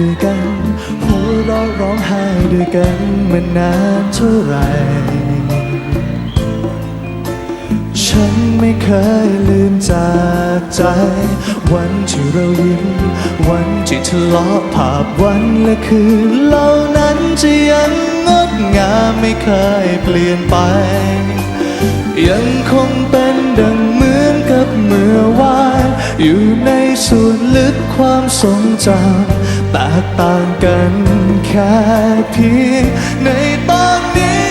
ด้วยกัน หัวเราะร้องไห้ด้วยกันมานานเท่าไหร่ ฉันไม่เคยลืมจากใจ วันที่เรายิ้ม วันที่ทะเลาะภาพวันและคืนเหล่านั้นจะยังงดงามไม่เคยเปลี่ยนไป ยังคงเป็นดังเหมือนกับเมื่อวาน อยู่ในส่วนลึกความทรงจำ แตกต่างกันแค่เพียงในตอนนี้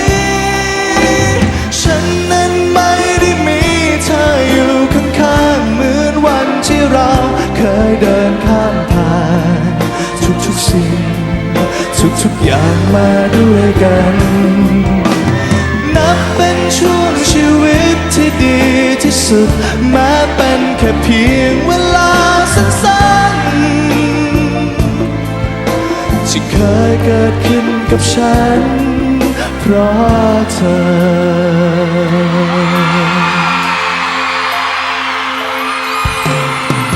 ฉันนั้นไม่ได้มีเธออยู่ข้างๆเหมือนวันที่เราเคยเดินข้ามผ่าน ทุกๆสิ่ง ทุกๆอย่างมาด้วยกัน นับเป็นช่วงชีวิตที่ดีที่สุดแม้เป็นแค่เพียง ที่เคยเกิดขึ้นกับฉัน เพราะเธอ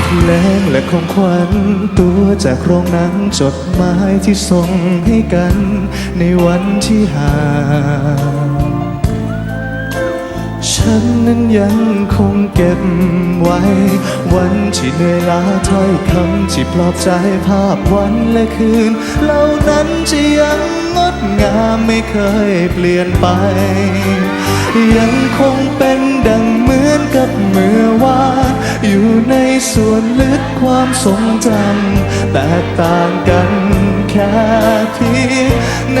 เพลงและของขวัญตัวจากโรงหนังจดหมายที่ส่งให้กันในวันที่ห่าง ฉันนั้นยังคงเก็บไว้ วันที่เหนื่อยล้าถ้อยคำที่ปลอบใจภาพวันและคืน เหล่านั้นจะยังงดงามไม่เคยเปลี่ยนไป ยังคงเป็นดังเหมือนกับเมื่อวานอยู่ในส่วนลึกความทรงจำแตกต่างกันแค่เพียง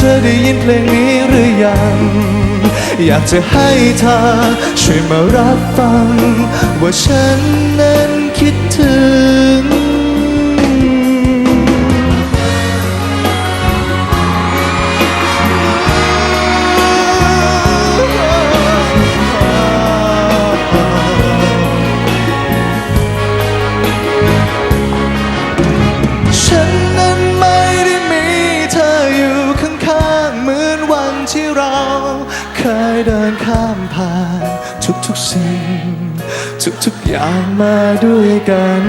ธอได้ยินเพลงนี้หรือยัง อยากจะให้เธอช่วยมารับฟัง ว่าฉันนั้น ทุกสิ่ง ทุกๆอย่างมาด้วยกัน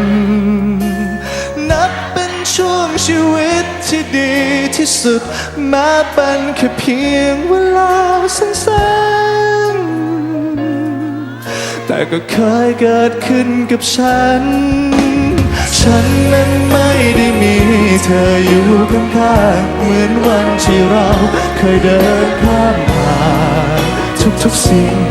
นับเป็นช่วงชีวิตที่ดีที่สุดม้เป็นแค่เพียงเวลาสั้นๆ แต่ก็เคยเกิดขึ้นกับฉัน ฉันนั้นไม่ได้มีเธออยู่ข้างๆเหมือนวันที่เราเคยเดินข้ามผ่านทุกๆสิ่ง